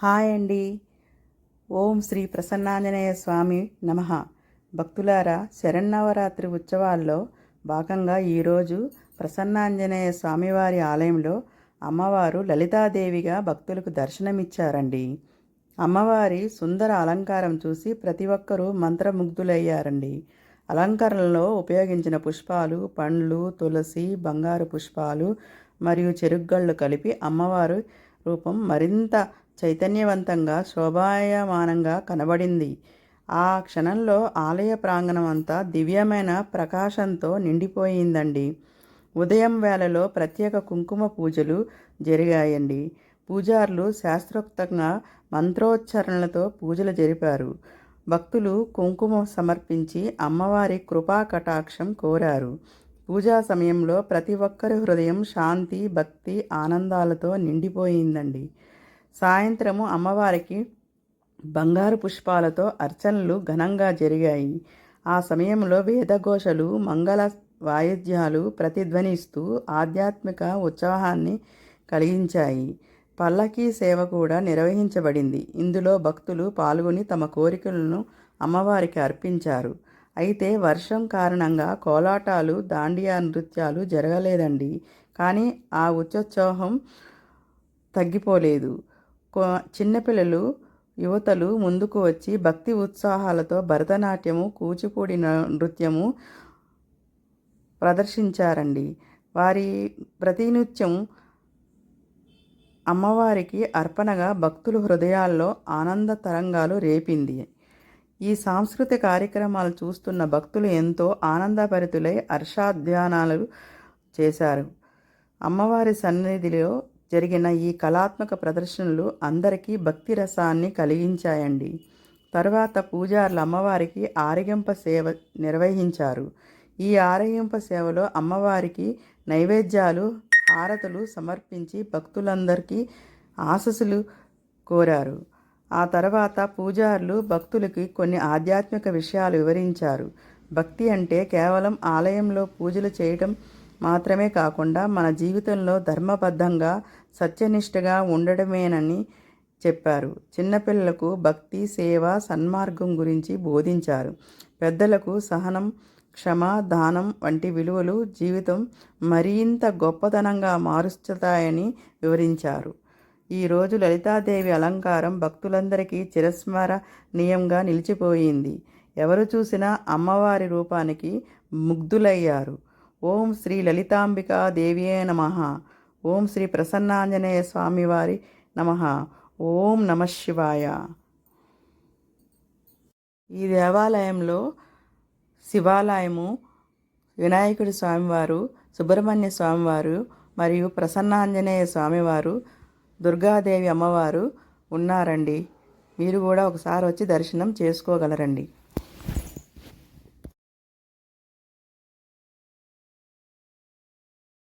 Hi అండి. ఓం శ్రీ ప్రసన్నాంజనేయ స్వామి నమ. భక్తులారా శరన్నవరాత్రి ఉత్సవాల్లో భాగంగా ఈరోజు ప్రసన్నాంజనేయ స్వామివారి ఆలయంలో అమ్మవారు లలితాదేవిగా భక్తులకు దర్శనమిచ్చారండి. అమ్మవారి సుందర అలంకారం చూసి ప్రతి ఒక్కరూ మంత్రముగ్ధులయ్యారండి. అలంకరణలో ఉపయోగించిన పుష్పాలు పండ్లు తులసి బంగారు పుష్పాలు మరియు చెరుగ్గళ్ళు కలిపి అమ్మవారు రూపం మరింత చైతన్యవంతంగా శోభాయమానంగా కనబడింది. ఆ క్షణంలో ఆలయ ప్రాంగణం అంతా దివ్యమైన ప్రకాశంతో నిండిపోయిందండి. ఉదయం వేళలో ప్రత్యేక కుంకుమ పూజలు జరిగాయండి. పూజారులు శాస్త్రోక్తంగా మంత్రోచ్చారణలతో పూజలు జరిపారు. భక్తులు కుంకుమ సమర్పించి అమ్మవారి కృపా కటాక్షం కోరారు. పూజా సమయంలో ప్రతి ఒక్కరి హృదయం శాంతి భక్తి ఆనందాలతో నిండిపోయిందండి. సాయంత్రము అమ్మవారికి బంగారు పుష్పాలతో అర్చనలు ఘనంగా జరిగాయి. ఆ సమయంలో వేదఘోషలు మంగళ వాయిద్యాలు ప్రతిధ్వనిస్తూ ఆధ్యాత్మిక ఉత్సాహాన్ని కలిగించాయి. పల్లకీ సేవ కూడా నిర్వహించబడింది. ఇందులో భక్తులు పాల్గొని తమ కోరికలను అమ్మవారికి అర్పించారు. అయితే వర్షం కారణంగా కోలాటాలు దాండియా నృత్యాలు జరగలేదండి. కానీ ఆ ఉత్సోత్సాహం తగ్గిపోలేదు. చిన్నపిల్లలు యువతలు ముందుకు వచ్చి భక్తి ఉత్సాహాలతో భరతనాట్యము కూచిపూడి నృత్యము ప్రదర్శించారండి. వారి ప్రతినృత్యం అమ్మవారికి అర్పణగా భక్తుల హృదయాల్లో ఆనంద తరంగాలు రేపింది. ఈ సాంస్కృతిక కార్యక్రమాలు చూస్తున్న భక్తులు ఎంతో ఆనందభరితులై హర్షాధ్యానాలు చేశారు. అమ్మవారి సన్నిధిలో జరిగిన ఈ కళాత్మక ప్రదర్శనలు అందరికీ భక్తి రసాన్ని కలిగించాయండి. తర్వాత పూజారులు అమ్మవారికి ఆరగింప సేవ నిర్వహించారు. ఈ ఆరగింప సేవలో అమ్మవారికి నైవేద్యాలు హారతులు సమర్పించి భక్తులందరికీ ఆశస్సులు కోరారు. ఆ తర్వాత పూజారులు భక్తులకి కొన్ని ఆధ్యాత్మిక విషయాలు వివరించారు. భక్తి అంటే కేవలం ఆలయంలో పూజలు చేయటం మాత్రమే కాకుండా మన జీవితంలో ధర్మబద్ధంగా సత్యనిష్టగా ఉండడమేనని చెప్పారు. చిన్నపిల్లలకు భక్తి సేవ సన్మార్గం గురించి బోధించారు. పెద్దలకు సహనం క్షమ దానం వంటి విలువలు జీవితం మరింత గొప్పతనంగా మారుస్తాయని వివరించారు. ఈరోజు లలితాదేవి అలంకారం భక్తులందరికీ చిరస్మరణీయంగా నిలిచిపోయింది. ఎవరు చూసినా అమ్మవారి రూపానికి ముగ్ధులయ్యారు. ఓం శ్రీ లలితాంబికా దేవియే నమ. ఓం శ్రీ ప్రసన్నాంజనేయ స్వామివారి నమ. ఓం నమ శివాయ. ఈ దేవాలయంలో శివాలయము వినాయకుడి స్వామివారు సుబ్రహ్మణ్య స్వామివారు మరియు ప్రసన్నాంజనేయ స్వామివారు దుర్గాదేవి అమ్మవారు ఉన్నారండి. మీరు కూడా ఒకసారి వచ్చి దర్శనం చేసుకోగలరండి.